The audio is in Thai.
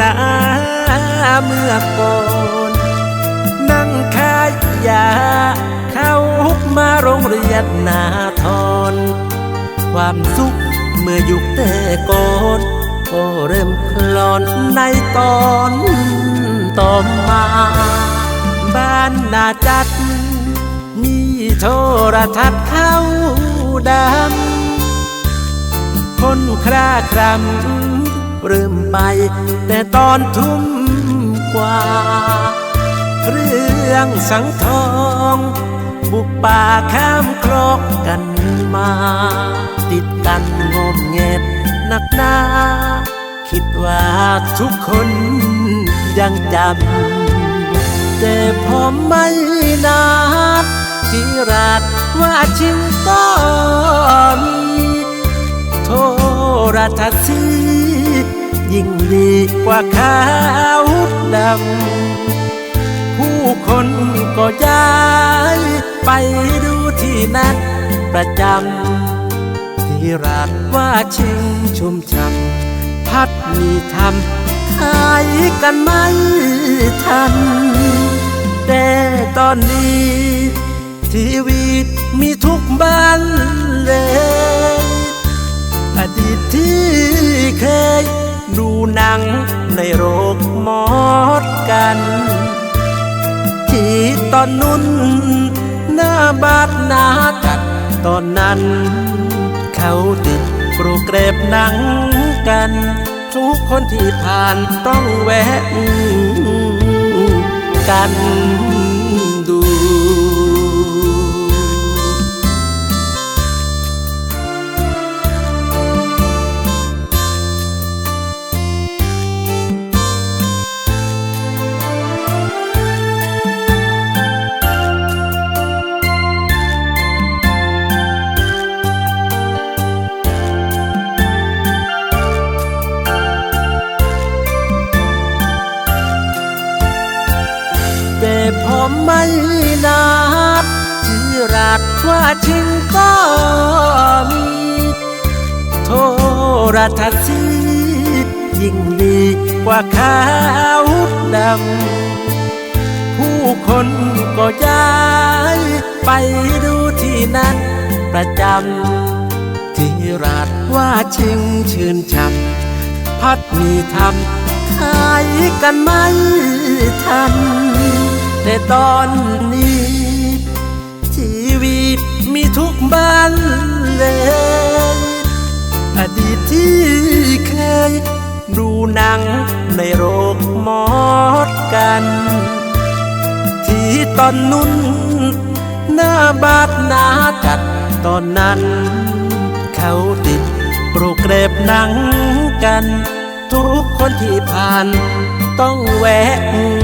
นาเมื่อก่อนนั่งขายยา เข้ามาโรงเรียนนาทอนความสุขเมื่อยุคแต่ก่อนก็เริ่มคลอนในตอนต่อมา บ้านนาจัด มีโทรทัศน์เข้าดังคนคราครำ เริ่มไป แต่ตอนทุ่มกว่า เรื่องสังทอง บุกป่าข้ามครอกกันมา ติดกันงอมเงีบหนักหนาคิดว่าทุกคนยังจำแต่พอไม่นานที่รักว่าชิงก็มีโทรทัศน์สี ยิ่งดีกว่าขาวดำ ผู้คนก็ย้ายไปดูที่นั่นประจำ ที่รักว่าชิงชุมช่ำพัดมีทำขายกันไม่ทัน แต่ตอนนี้ทีวีมีทุกบ้านเลยอดีตที่เคย ดูหนังในโรงมอดกัน ที่ตอนนุ่นหน้าบาดหน้าจัดตอนนั้น เขาติดโปรแกรมหนังกัน ทุกคนที่ผ่านต้องแวะกัน นานที่รักว่าชิงก็มีโทรทัศน์สียิ่งดีกว่าขาวดำผู้คนก็ย้ายไปดูที่นั่นประจำที่รักว่าชิงชื่นช่ำพัดมีทำขายกันไม่ทัน แต่ตอนนี้ทีวีมีทุกบ้านเลยอดีตที่เคย ดูหนังในโรงมอดกัน ที่ตอนนุ่น หน้าบาดหนาจัดตอนนั้น เขาติดโปรแกรมหนังกัน ทุกคนที่ผ่านต้องแวะกัน